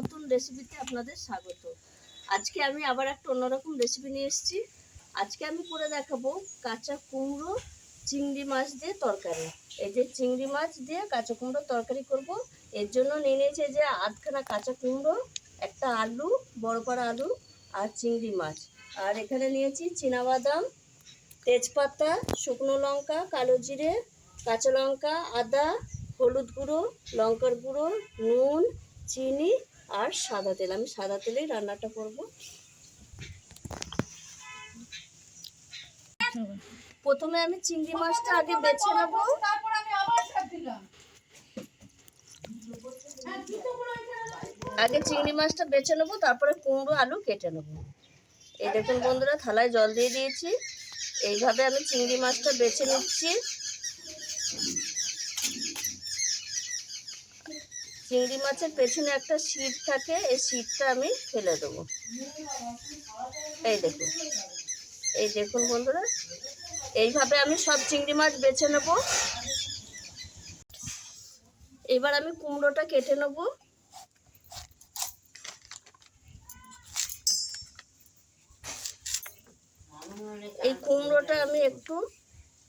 নতুন রেসিপিতে আপনাদের স্বাগত। আজকে আমি আবার একটা অন্যরকম রেসিপি নিয়ে এসেছি। আজকে আমি করে দেখাবো কাঁচা কুমড়ো চিংড়ি মাছ দিয়ে তরকারি। এই যে চিংড়ি মাছ দিয়ে কাঁচা কুমড়ো তরকারি করব। এর জন্য নিয়ে নিয়েছে যে আধখানা কাঁচা কুমড়ো, একটা আলু, বড় পাড়া আলু আর চিংড়ি মাছ। আর এখানে নিয়েছি বাদাম তেজপাতা, শুকনো লঙ্কা, কালো জিরে, কাঁচা লঙ্কা, আদা, হলুদ গুঁড়ো, লঙ্কার গুঁড়ো, নুন, চিনি আর সাদা তেল। আমি সাদা তেলেই রান্নাটা করব। প্রথমে আমি চিংড়ি মাছটা আগে বেছে নেব। তারপর আমি আবার দিলাম। আগে চিংড়ি মাছটা বেছে নেব তারপরে কুমড়ো আলু কেটে নেব। এই দেখুন বন্ধুরা থালায় জল দিয়ে দিয়েছি। এইভাবে আমি চিংড়ি মাছটা বেছে নিচ্ছি। চিংড়ি মাছের পেছনে একটা সিট থাকে, এই সিটটা আমি ফেলে দেবো। এই দেখুন এই দেখুন বন্ধুরা, এইভাবে আমি সব চিংড়ি মাছ বেছে নেব। এবার আমি কুমড়োটা কেটে নেব। এই কুমড়োটা আমি একটু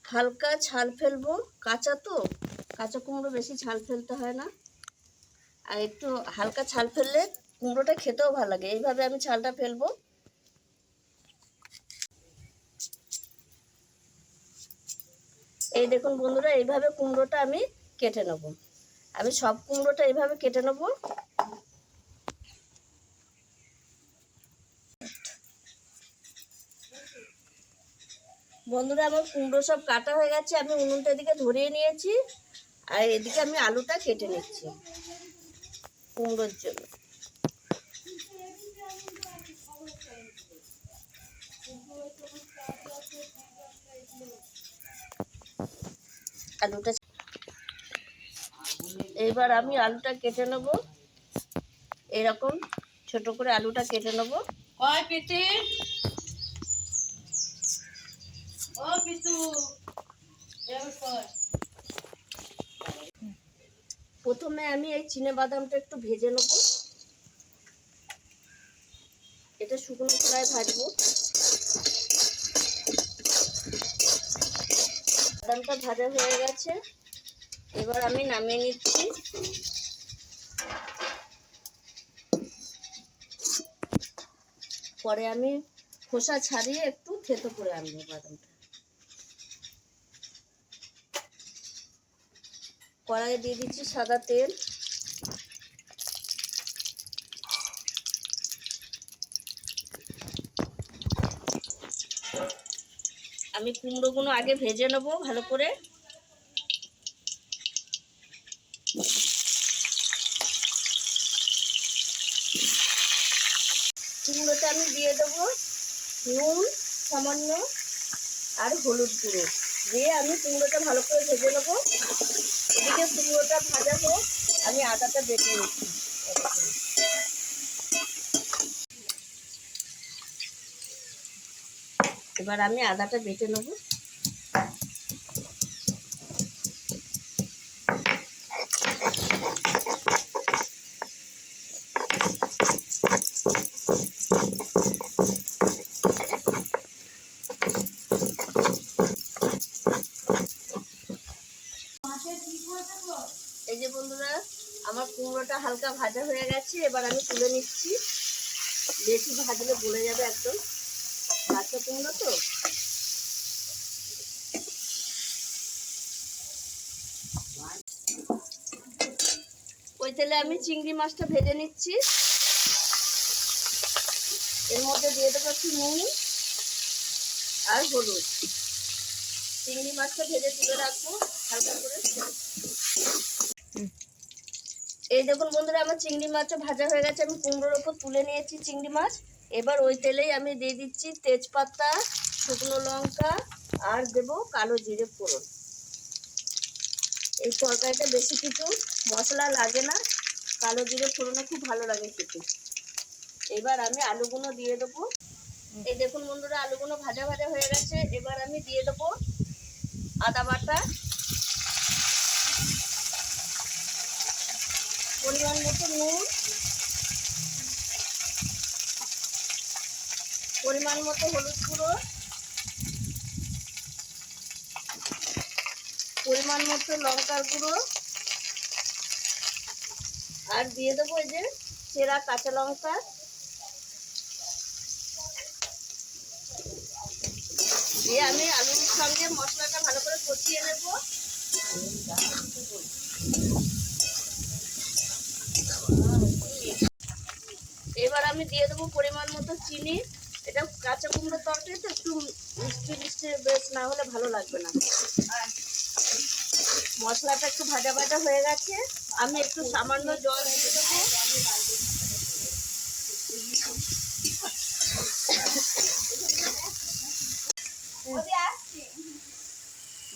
হালকা ছাল ফেলব, কাঁচা তো, কাঁচা কুমড়ো বেশি ছাল ফেলতে হয় না। আর একটু হালকা ছাল ফেললে কুমড়োটা খেতেও ভালো লাগে। এইভাবে আমি ছালটা ফেলব। এই দেখুন বন্ধুরা, এইভাবে কুমড়োটা আমি কেটে নেব। আমি সব কুমড়োটা এইভাবে কেটে নেব। বন্ধুরা, আমার কুমড়ো সব কাটা হয়ে গেছে। আমি উনুনটা এদিকে ধরিয়ে নিয়েছি। আর এদিকে আমি আলুটা কেটে নিচ্ছি। কুমড়োর জন্য। আলুটা এবার আমি আলুটা কেটে নেব। এরকম ছোট করে আলুটা কেটে নেব। কয় ও পিতু কয়? প্রথমে আমি এই চিনে বাদামটা একটু ভেজে নেব। এটা শুকনো কড়ায় ভাজবো। বাদামটা ভাজা হয়ে গেছে। এবার আমি নামিয়ে নিচ্ছি। পরে আমি খোসা ছাড়িয়ে একটু থেতো করে আনব বাদামটা। কড়াইয়ে দিয়ে দিচ্ছি সাদা তেল। আমি কুমড়োগুলো আগে ভেজে নেব ভালো করে। কুমড়োতে আমি দিয়ে দেবো নুন, সামান্য আর হলুদ গুঁড়ো। দিয়ে আমি কুমড়োটা ভালো করে ভেজে নেব। এদিকে কুমড়োটা ভাজা হোক, আমি আদাটা বেটে নিচ্ছি। এবার আমি আদাটা বেটে নেব এই যে বন্ধুরা আমার কুমড়োটা হালকা ভাজা হয়ে গেছে এবার আমি তুলে নিচ্ছি। বেশি ভাজলে গলে যাবে একদম। কাঁচা কুমড়ো তো। ওই তেলে আমি চিংড়ি মাছটা ভেজে নিচ্ছি। এর মধ্যে দিয়ে দেবো একটু নুন আর হলুদ। চিংড়ি মাছটা ভেজে তুলে রাখব, হালকা করে। এই দেখুন বন্ধুরা, আমার চিংড়ি মাছও ভাজা হয়ে গেছে। আমি কুমড়োর ওপর তুলে নিয়েছি চিংড়ি মাছ। এবার ওই তেলেই আমি দিয়ে দিচ্ছি তেজপাতা, শুকনো লঙ্কা, আর দেব কালো জিরে ফোড়ন। এই তরকারিটা বেশি কিছু মশলা লাগে না। কালো জিরে ফোড়নে খুব ভালো লাগে খেতে। এবার আমি আলুগুলো দিয়ে দেবো। এই দেখুন বন্ধুরা আলুগুলো ভাজা ভাজা হয়ে গেছে। এবার আমি দিয়ে দেবো আদা বাটা পরিমাণ মতো নুন। পরিমাণ মতো হলুদ গুঁড়ো। পরিমাণ মতো লঙ্কার গুঁড়ো। আর দিয়ে দেবো এই যে সেরা কাঁচা লঙ্কা। দিয়ে আমি আলুর সঙ্গে মশলাটা ভালো করে কষিয়ে নেব। আমি দিয়ে দেবো পরিমাণ মতো চিনি। এটা কাঁচা কুমড়ো তরকারি, তো একটু মিষ্টি মিষ্টি বেশ না হলে ভালো লাগবে না। মশলাটা একটু ভাজা ভাজা হয়ে গেছে। আমি একটু সামান্য জল দিয়ে দেবো।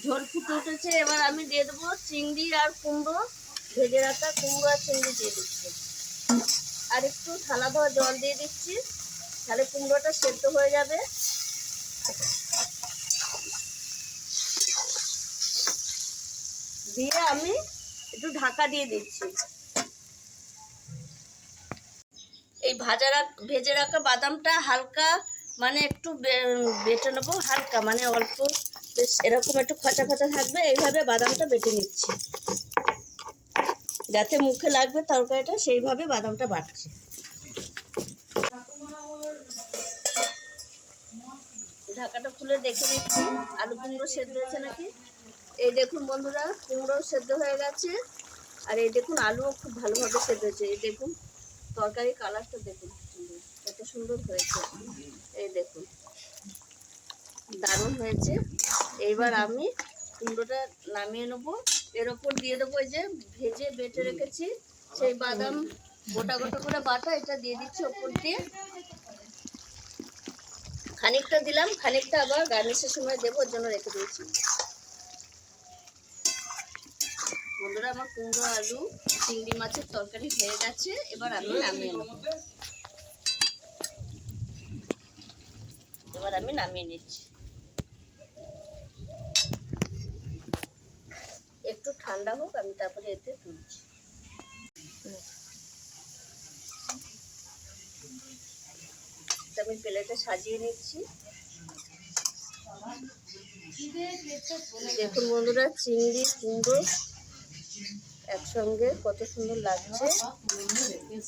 ঝোল ফুটে উঠেছে, এবার আমি দিয়ে দেবো চিংড়ি আর কুমড়ো। ভেজে রাখা কুমড়ো আর চিংড়ি দিয়ে দিচ্ছি। আর একটু থালা ধোয়া জল দিয়ে দিচ্ছি। তাহলে কুমড়োটা সেদ্ধ হয়ে যাবে। দিয়ে আমি একটু ঢাকা দিয়ে দিচ্ছি। এই ভাজা রাখ, ভেজে রাখা বাদামটা হালকা মানে একটু বেটে নেব, হালকা মানে অল্প, বেশ এরকম একটু খচা খচা থাকবে। এইভাবে বাদামটা বেটে নিচ্ছি। যাতে মুখে লাগবে তরকারিটা, সেইভাবে বাদামটা বাটছি। ঢাকাটা খুলে দেখে নিচ্ছি। আলু কুমড়ো সেদ্ধ হয়েছে নাকি? এই দেখুন বন্ধুরা কুমড়ো সেদ্ধ হয়ে গেছে। আর এই দেখুন, আলুও খুব ভালোভাবে সেদ্ধ হয়েছে। এই দেখুন তরকারি কালারটা দেখুন। কত সুন্দর হয়েছে। এই দেখুন, দারুণ হয়েছে। এইবার আমি কুমড়োটা নামিয়ে নেব। এর ওপর দিয়ে দেবো এই যে ভেজে বেটে রেখেছি। সেই বাদাম গোটা গোটা করে বাটা এটা দিয়ে দিচ্ছি ওপর দিয়ে। খানিকটা দিলাম খানিকটা আবার গার্নিশের সময় দেবো ওর জন্য রেখে দিয়েছি। বন্ধুরা আমার কুমড়ো আলু চিংড়ি মাছের তরকারি হয়ে গেছে এবার আমি নামিয়ে নেব। এবার আমি নামিয়ে নিচ্ছি। একটু ঠান্ডা হোক, আমি তারপরে এতে তুলছি। আমি প্লেটে সাজিয়ে নিচ্ছি। দেখুন বন্ধুরা, চিংড়ি, কুমড়ো একসঙ্গে কত সুন্দর লাগছে। এই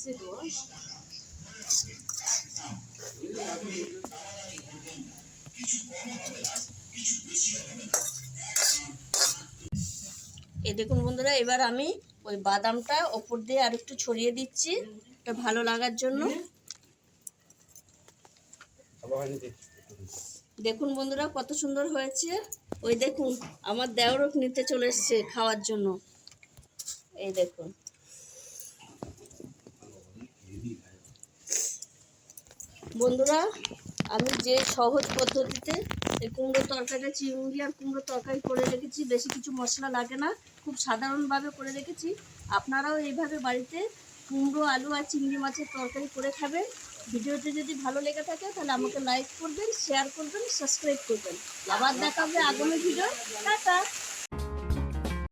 দেখুন বন্ধুরা, এবার আমি ওই বাদামটা ওপর দিয়ে আর একটু ছড়িয়ে দিচ্ছি। এটা ভালো লাগার জন্য। দেখুন বন্ধুরা, কত সুন্দর হয়েছে। ওই দেখুন, আমার দেওরও নিতে চলে এসছে খাওয়ার জন্য। এই দেখুন। বন্ধুরা, আমি যে সহজ পদ্ধতিতে এই কুমড়ো তরকারিটা চিংড়ি আর কুমড়ো তরকারি করে রেখেছি। বেশি কিছু মশলা লাগে না, খুব সাধারণভাবে করে রেখেছি। আপনারাও এইভাবে বাড়িতে কুমড়ো, আলু আর চিংড়ি মাছের তরকারি করে খাবেন। ভিডিওটি যদি ভালো লেগে থাকে, তাহলে আমাকে লাইক করবেন শেয়ার করবেন সাবস্ক্রাইব করবেন। আবার দেখা হবে আগামী ভিডিও টাটা!